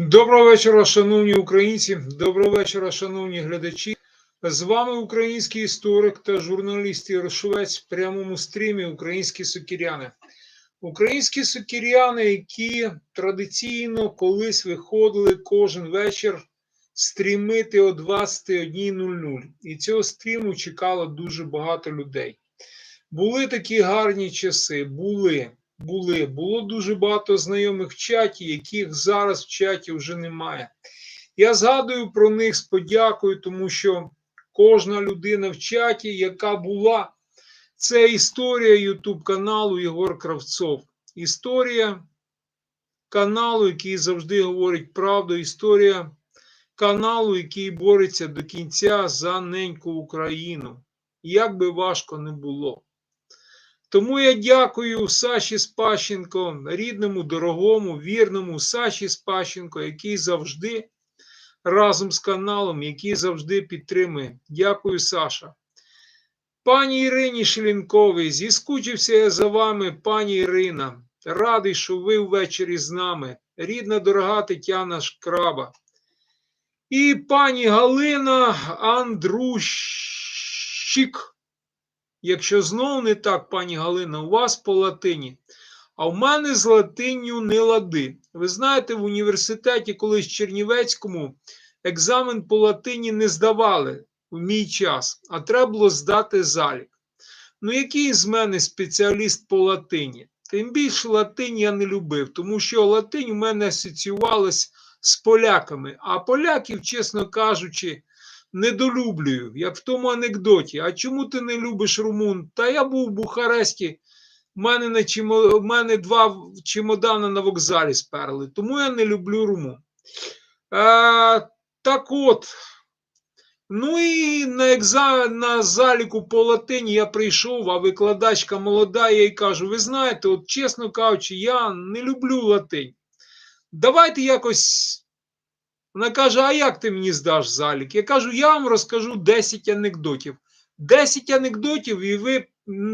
Доброго вечора, шановні українці. Доброго вечора, шановні глядачі. З вами український історик та журналіст Ярошовець в прямому стрімі Українські сокіряни. Українські сокіряни, які традиційно колись виходили кожен вечір стрімити о 21.00. І цього стріму чекало дуже багато людей. Були такі гарні часи, були були. Було дуже багато знайомих в чаті, яких зараз в чаті вже немає. Я згадую про них з подякою, тому що кожна людина в чаті, яка була, це історія Ютуб каналу Єгор Кравцов. Історія каналу, який завжди говорить правду, історія каналу, який бореться до кінця за неньку Україну. Як би важко не було. Тому я дякую Саші Спащенко, рідному, дорогому, вірному Саші Спащенко, який завжди разом з каналом, який завжди підтримує. Дякую, Саша. Пані Ірині Шлінковій, зіскучився я за вами, пані Ірина. Радий, що ви ввечері з нами. Рідна, дорога Тетяна Шкраба. І пані Галина Андрущик. Якщо знов не так, пані Галина, у вас по латині, а в мене з латинню не лади. Ви знаєте, в університеті колись Чернівецькому екзамен по латині не здавали в мій час, а треба було здати залік. Ну, який з мене спеціаліст по латині? Тим більше латинь я не любив, тому що латинь у мене асоціювалась з поляками, а поляків, чесно кажучи, недолюблюю, як в тому анекдоті. А чому ти не любиш румун? Та я був в Бухаресті, в мене, на чимо... в мене два чемодани на вокзалі сперли, тому я не люблю румун. Е, так от. Ну і на екза... на заліку по латині я прийшов, а викладачка молода, я їй кажу: ви знаєте, от чесно кажучи, я не люблю латинь. Давайте якось вона каже: А як ти мені здаш залік? Я кажу, я вам розкажу 10 анекдотів. 10 анекдотів, і ви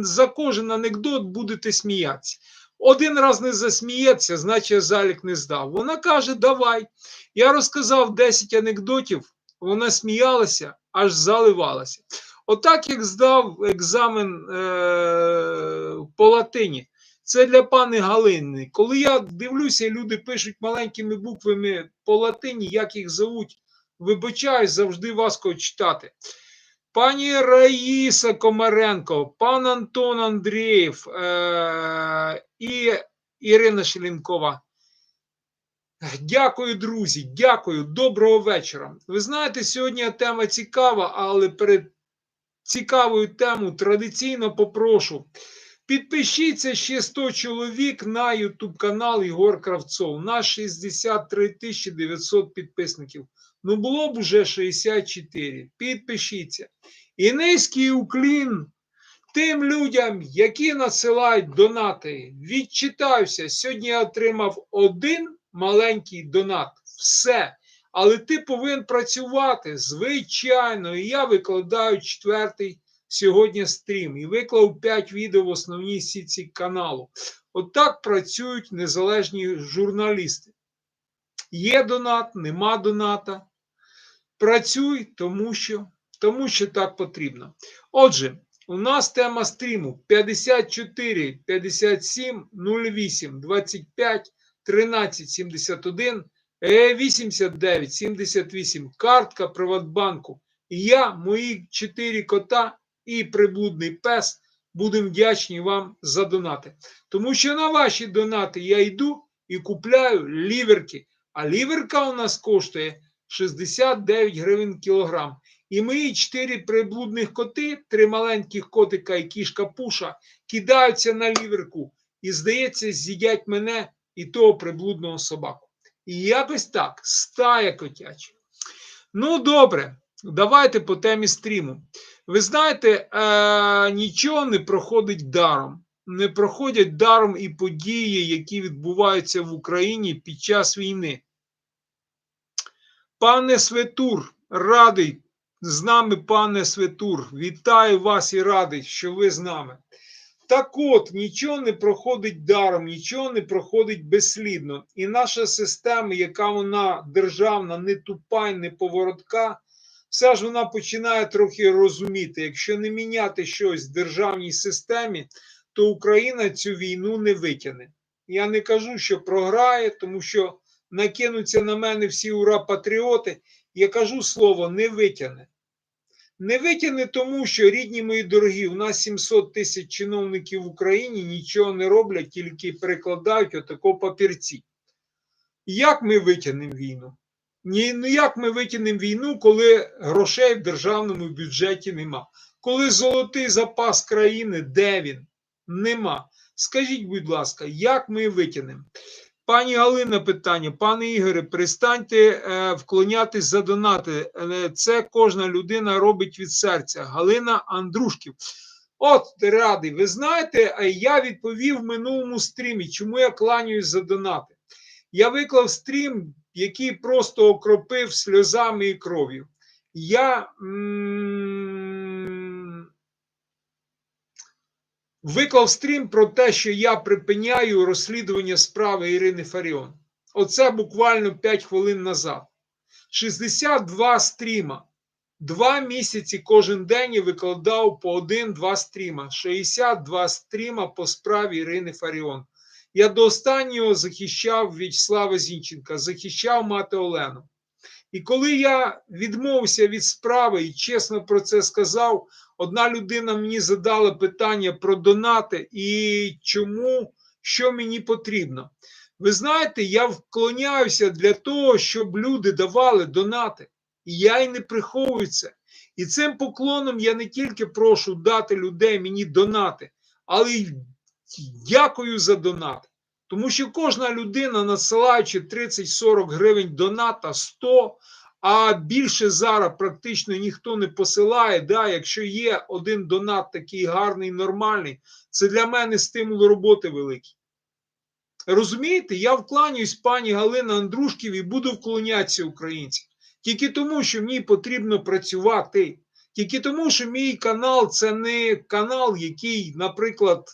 за кожен анекдот будете сміятися. Один раз не засміється, значить залік не здав. Вона каже: Давай. Я розказав 10 анекдотів, вона сміялася, аж заливалася. Отак, як здав екзамен е- по латині. Це для пани Галини. Коли я дивлюся, люди пишуть маленькими буквами по латині, як їх зовуть, вибачаю, завжди важко читати. Пані Раїса Комаренко, пан Антон Андрієв е- і Ірина Шелінкова. Дякую, друзі, дякую, доброго вечора. Ви знаєте, сьогодні тема цікава, але перед цікавою темою традиційно попрошу. Підпишіться ще 100 чоловік на YouTube канал Єгор Кравцов. На 63 900 підписників. Ну було б уже 64. Підпишіться. І низький уклін тим людям, які надсилають донати. Відчитаюся. Сьогодні я отримав один маленький донат. Все. Але ти повинен працювати. Звичайно, і я викладаю четвертий сьогодні стрім і виклав 5 відео в основній сітці каналу. Отак От працюють незалежні журналісти. Є донат, нема доната. Працюй, тому що, тому що так потрібно. Отже, у нас тема стріму 54 57 08 25 13 71 89 78 картка Приватбанку. І я, мої 4 кота і приблудний пес. Будемо вдячні вам за донати. Тому що на ваші донати я йду і купляю ліверки. А ліверка у нас коштує 69 гривень кілограм. І мої чотири приблудних коти, три маленьких котика і кішка пуша, кидаються на ліверку. І, здається, з'їдять мене і того приблудного собаку. І якось так, стая котяча. Ну, добре, давайте по темі стріму. Ви знаєте, е, нічого не проходить даром. Не проходять даром і події, які відбуваються в Україні під час війни. Пане Светур, радий з нами, пане Светур. Вітаю вас і радий, що ви з нами. Так от, нічого не проходить даром, нічого не проходить безслідно. І наша система, яка вона державна, не тупа, не поворотка, все ж вона починає трохи розуміти, якщо не міняти щось в державній системі, то Україна цю війну не витягне. Я не кажу, що програє, тому що накинуться на мене всі ура патріоти. Я кажу слово не витягне. Не витягне тому, що рідні мої дорогі, у нас 700 тисяч чиновників в Україні нічого не роблять, тільки перекладають отако папірці. Як ми витягнемо війну? Ні, ну як ми витягнемо війну, коли грошей в державному бюджеті нема? Коли золотий запас країни, де він? Нема. Скажіть, будь ласка, як ми витягнемо? Пані Галина, питання, пане Ігоре, перестаньте е, вклонятись за донати. Е, це кожна людина робить від серця. Галина Андрушків. От радий. Ви знаєте, е, я відповів в минулому стрімі, чому я кланяюсь за донати. Я виклав стрім, який просто окропив сльозами і кров'ю. Я м, виклав стрім про те, що я припиняю розслідування справи Ірини Фаріон. Оце буквально 5 хвилин назад. 62 стріма. Два місяці кожен день я викладав по один-два стріма. 62 стріма по справі Ірини Фаріон. Я до останнього захищав В'ячеслава Зінченка, захищав мати Олену. І коли я відмовився від справи і чесно про це сказав, одна людина мені задала питання про донати і чому, що мені потрібно. Ви знаєте, я вклоняюся для того, щоб люди давали донати. І я й не приховую це. І цим поклоном я не тільки прошу дати людей мені донати, але й дякую за донат. Тому що кожна людина, надсилаючи 30-40 гривень доната 100, а більше зараз практично ніхто не посилає. Да, Якщо є один донат такий гарний, нормальний, це для мене стимул роботи великий. Розумієте, я вкланююсь пані Галина Андрушків і буду вклонятися українцям. Тільки тому, що мені потрібно працювати. Тільки тому, що мій канал це не канал, який, наприклад,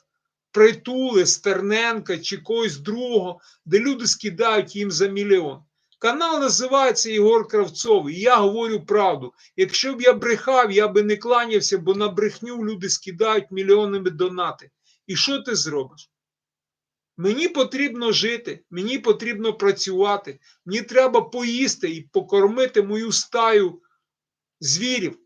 притули Стерненка чи когось другого, де люди скидають їм за мільйон. Канал називається Єгор Кравцов, і я говорю правду. Якщо б я брехав, я би не кланявся, бо на брехню люди скидають мільйонами донати. І що ти зробиш? Мені потрібно жити, мені потрібно працювати, мені треба поїсти і покормити мою стаю звірів.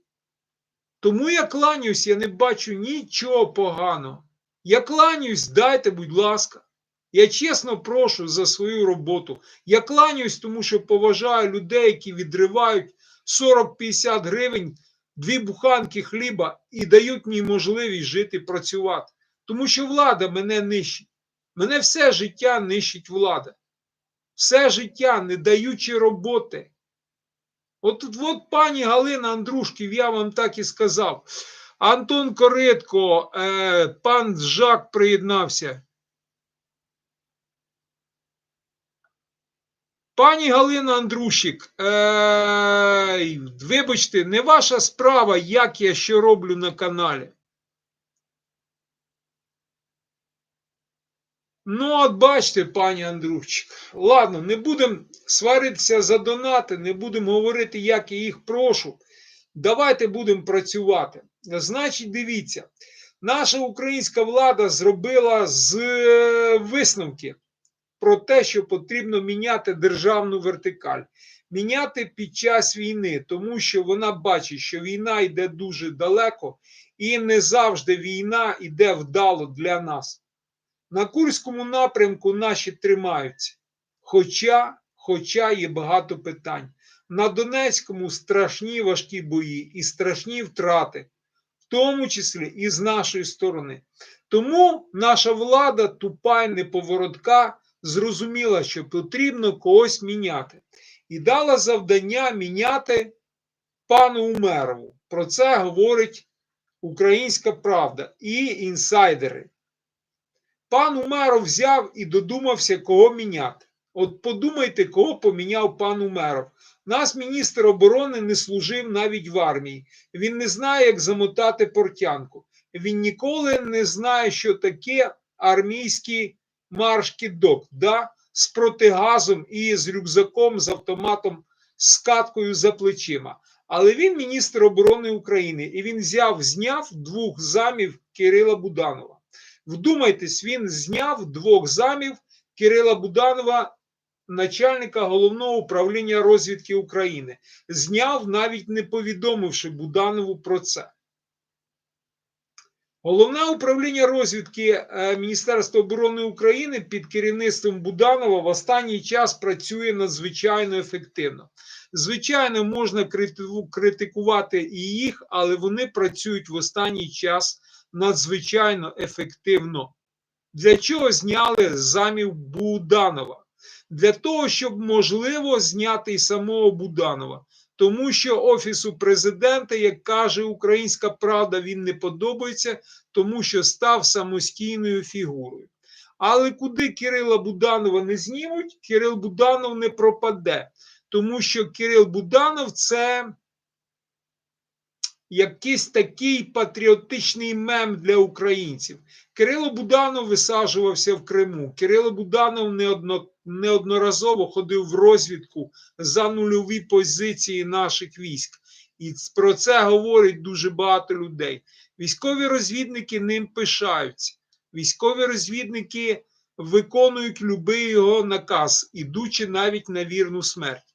Тому я кланяюсь, я не бачу нічого поганого. Я кланяюсь, дайте, будь ласка. Я чесно прошу за свою роботу. Я кланяюсь, тому що поважаю людей, які відривають 40-50 гривень, дві буханки хліба і дають мені можливість жити працювати. Тому що влада мене нищить. Мене все життя нищить влада. Все життя, не даючи роботи. От, от пані Галина Андрушків, я вам так і сказав. Антон Коритко, е, пан Жак приєднався. Пані Галина Андрушик, е, вибачте, не ваша справа, як я що роблю на каналі. Ну, от бачите, пані Андрушчик, ладно, не будемо сваритися за донати, не будемо говорити, як я їх прошу. Давайте будемо працювати. Значить, дивіться, наша українська влада зробила з висновки про те, що потрібно міняти державну вертикаль, міняти під час війни, тому що вона бачить, що війна йде дуже далеко, і не завжди війна йде вдало для нас. На Курському напрямку наші тримаються. Хоча, Хоча є багато питань. На Донецькому страшні важкі бої і страшні втрати, тому числі і з нашої сторони. Тому наша влада, тупа й неповоротка, зрозуміла, що потрібно когось міняти. І дала завдання міняти пану Умерову. Про це говорить Українська Правда і інсайдери. Пан Умеров взяв і додумався, кого міняти. От подумайте, кого поміняв пан Умеров. Нас міністр оборони не служив навіть в армії. Він не знає, як замотати портянку. він ніколи не знає, що таке армійський марш-кідок, да? з протигазом і з рюкзаком, з автоматом, з каткою за плечима. Але він міністр оборони України і він взяв, зняв двох замів Кирила Буданова. Вдумайтесь, він зняв двох замів Кирила Буданова, начальника головного управління розвідки України. Зняв, навіть не повідомивши Буданову про це. Головне управління розвідки е, Міністерства оборони України під керівництвом Буданова в останній час працює надзвичайно ефективно. Звичайно, можна критикувати і їх, але вони працюють в останній час надзвичайно ефективно. Для чого зняли замів Буданова? Для того, щоб можливо зняти і самого Буданова. Тому що Офісу президента, як каже Українська Правда, він не подобається, тому що став самостійною фігурою. Але куди Кирила Буданова не знімуть, Кирил Буданов не пропаде, тому що Кирил Буданов це якийсь такий патріотичний мем для українців. Кирило Буданов висаджувався в Криму. Кирило Буданов неодно, неодноразово ходив в розвідку за нульові позиції наших військ. І про це говорить дуже багато людей. Військові розвідники ним пишаються. Військові розвідники виконують любий його наказ, ідучи навіть на вірну смерть.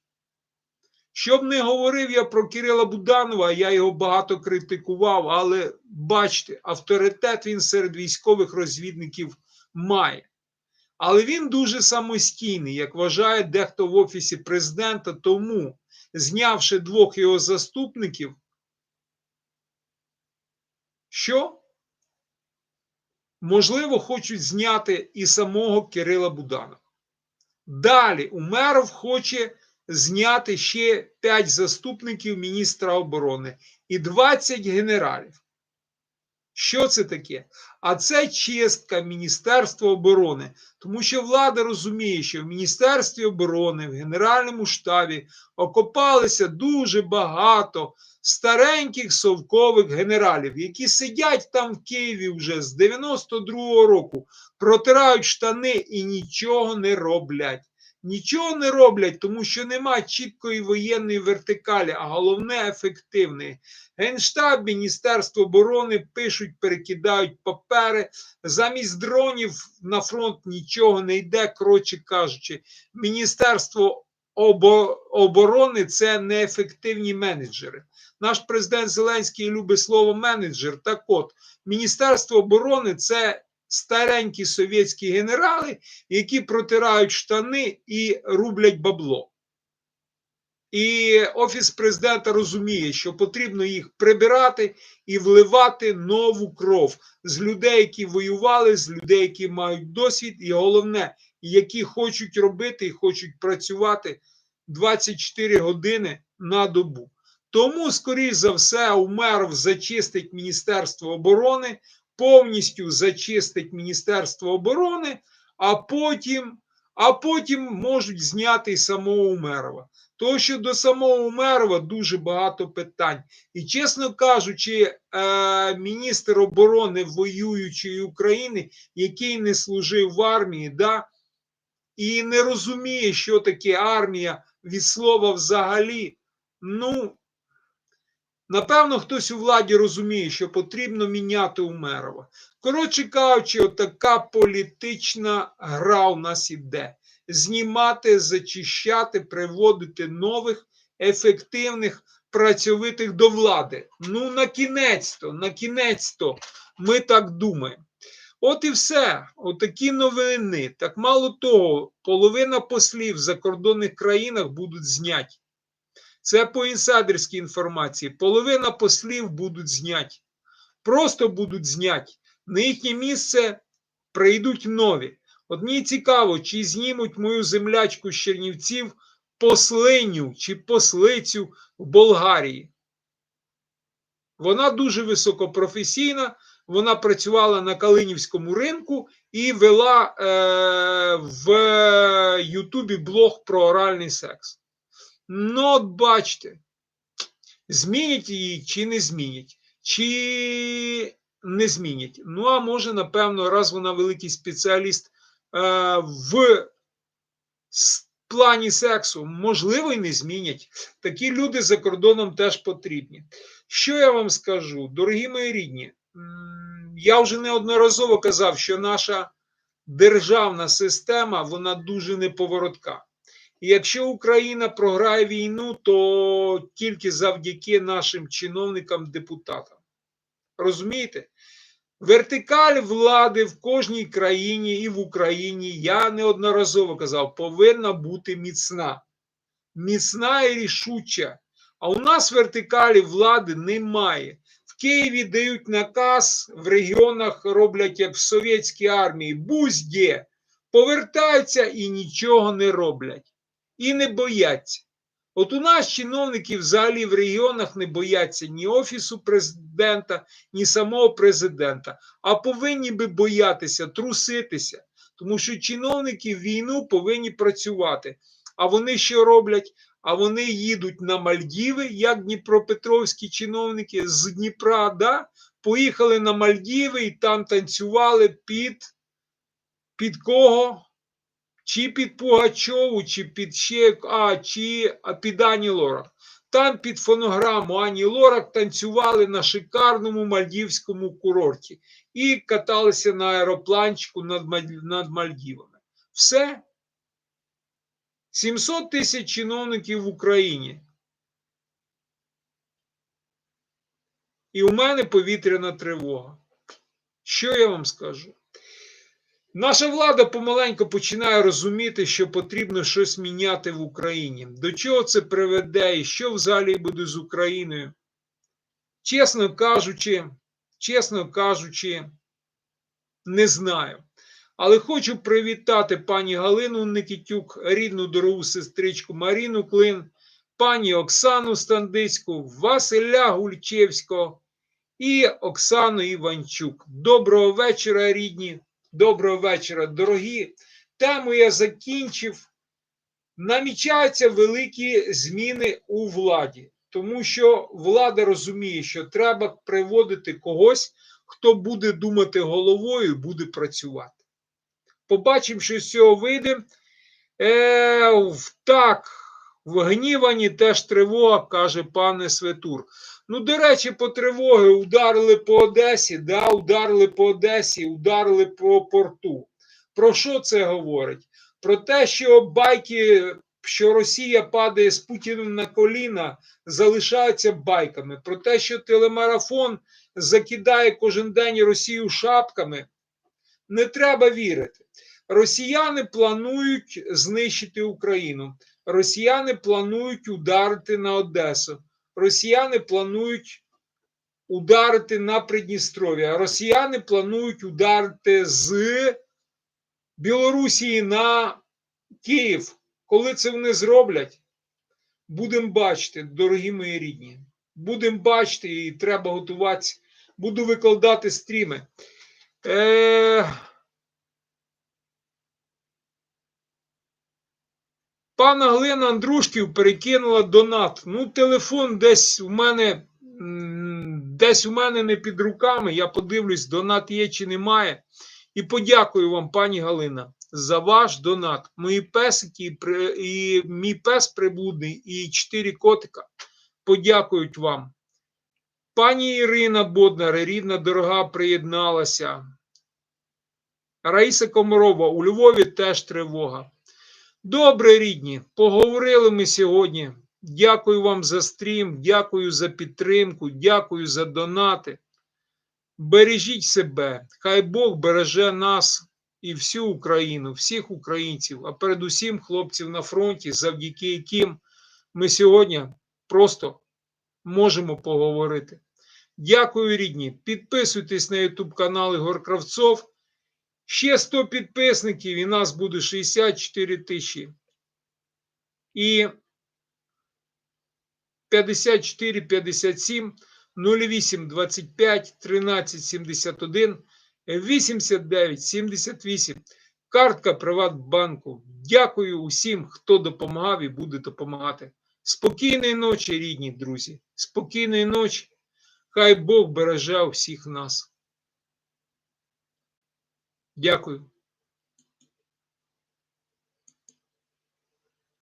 Щоб не говорив я про Кирила Буданова, я його багато критикував, але бачите, авторитет він серед військових розвідників має. Але він дуже самостійний, як вважає дехто в офісі президента, тому, знявши двох його заступників, що? Можливо, хочуть зняти і самого Кирила Буданова. Далі Умеров хоче зняти ще 5 заступників міністра оборони і 20 генералів. Що це таке? А це чистка Міністерства оборони, тому що влада розуміє, що в Міністерстві оборони, в Генеральному штабі окопалися дуже багато стареньких совкових генералів, які сидять там в Києві вже з 92-го року, протирають штани і нічого не роблять. Нічого не роблять, тому що нема чіткої воєнної вертикалі, а головне ефективної. Генштаб, Міністерство оборони пишуть, перекидають папери. Замість дронів на фронт нічого не йде. Коротше кажучи, Міністерство оборони це неефективні менеджери. Наш президент Зеленський любить слово менеджер. Так от, Міністерство оборони це старенькі совєтські генерали, які протирають штани і рублять бабло. І Офіс президента розуміє, що потрібно їх прибирати і вливати нову кров з людей, які воювали, з людей, які мають досвід, і головне, які хочуть робити і хочуть працювати 24 години на добу. Тому, скоріш за все, Умеров зачистить Міністерство оборони, повністю зачистить Міністерство оборони, а потім, а потім можуть зняти і самого Умерова. Тому що до самого Умерова дуже багато питань. І, чесно кажучи, е, міністр оборони воюючої України, який не служив в армії, да, і не розуміє, що таке армія від слова взагалі, ну, Напевно, хтось у владі розуміє, що потрібно міняти Умерова. Коротше кажучи, отака політична гра у нас іде. Знімати, зачищати, приводити нових, ефективних, працьовитих до влади. Ну, на кінець-то, на кінець-то ми так думаємо. От і все. Отакі новини. Так мало того, половина послів в закордонних країнах будуть зняті. Це по інсайдерській інформації. Половина послів будуть зняті. Просто будуть зняті. На їхнє місце прийдуть нові. От мені цікаво, чи знімуть мою землячку з Чернівців послиню чи послицю в Болгарії. Вона дуже високопрофесійна. Вона працювала на Калинівському ринку і вела е, в Ютубі блог про оральний секс. Ну, от бачите, змінять її чи не змінять, чи не змінять. Ну, а може, напевно, раз вона великий спеціаліст е, в плані сексу, можливо, і не змінять. Такі люди за кордоном теж потрібні. Що я вам скажу, дорогі мої рідні? Я вже неодноразово казав, що наша державна система вона дуже неповоротка. І якщо Україна програє війну, то тільки завдяки нашим чиновникам, депутатам. Розумієте? Вертикаль влади в кожній країні і в Україні, я неодноразово казав, повинна бути міцна. Міцна і рішуча. А у нас вертикалі влади немає. В Києві дають наказ, в регіонах роблять як в совєтській армії, будь-де, повертаються і нічого не роблять. І не бояться. От у нас чиновники взагалі в регіонах не бояться ні офісу президента, ні самого президента, а повинні би боятися, труситися, тому що чиновники в війну повинні працювати. А вони що роблять? А вони їдуть на Мальдіви, як дніпропетровські чиновники з Дніпра, да? поїхали на Мальдіви і там танцювали під, під кого? Чи під Пугачову, чи під ще, а, чи під Ані Лорак. Там під фонограму Ані Лорак танцювали на шикарному мальдівському курорті і каталися на аеропланчику над, над Мальдівами. Все. 700 тисяч чиновників в Україні. І у мене повітряна тривога. Що я вам скажу? Наша влада помаленьку починає розуміти, що потрібно щось міняти в Україні. До чого це приведе і що взагалі буде з Україною? Чесно кажучи, чесно кажучи, не знаю. Але хочу привітати пані Галину Никітюк, рідну дорогу сестричку Маріну Клин, пані Оксану Стандицьку, Василя Гульчевського і Оксану Іванчук. Доброго вечора, рідні. Доброго вечора, дорогі. Тему я закінчив. Намічаються великі зміни у владі, тому що влада розуміє, що треба приводити когось, хто буде думати головою буде працювати. Побачимо, що з цього вийде. Е, так, в гнівані теж тривога, каже пане Светур. Ну, до речі, по тривоги ударили по Одесі, да, ударили по Одесі, ударили по порту. Про що це говорить? Про те, що байки, що Росія падає з Путіним на коліна, залишаються байками. Про те, що телемарафон закидає кожен день Росію шапками, не треба вірити. Росіяни планують знищити Україну. Росіяни планують ударити на Одесу. Росіяни планують ударити на Придністров'я. Росіяни планують ударити з Білорусі на Київ. Коли це вони зроблять, будемо бачити, дорогі мої рідні. Будемо бачити, і треба готуватися. Буду викладати стріми. Е... Пана Глина Андрушків перекинула донат. Ну, телефон десь у мене десь у мене не під руками. Я подивлюсь, донат є чи немає. І подякую вам, пані Галина, за ваш донат. Мої песики і мій пес приблудний, і чотири котика подякують вам. Пані Ірина Боднар, рідна дорога, приєдналася. Раїса Комарова, у Львові теж тривога. Добре, рідні, поговорили ми сьогодні. Дякую вам за стрім, дякую за підтримку, дякую за донати. Бережіть себе, хай Бог береже нас і всю Україну, всіх українців, а передусім хлопців на фронті, завдяки яким ми сьогодні просто можемо поговорити. Дякую, рідні. Підписуйтесь на YouTube канал Ігор Кравцов. Ще 100 підписників, і нас буде 64 тисячі. І 54 57 08 25 13 71 89 78. Картка Приватбанку. Дякую усім, хто допомагав і буде допомагати. Спокійної ночі, рідні друзі. Спокійної ночі. Хай Бог береже всіх нас. Дякую.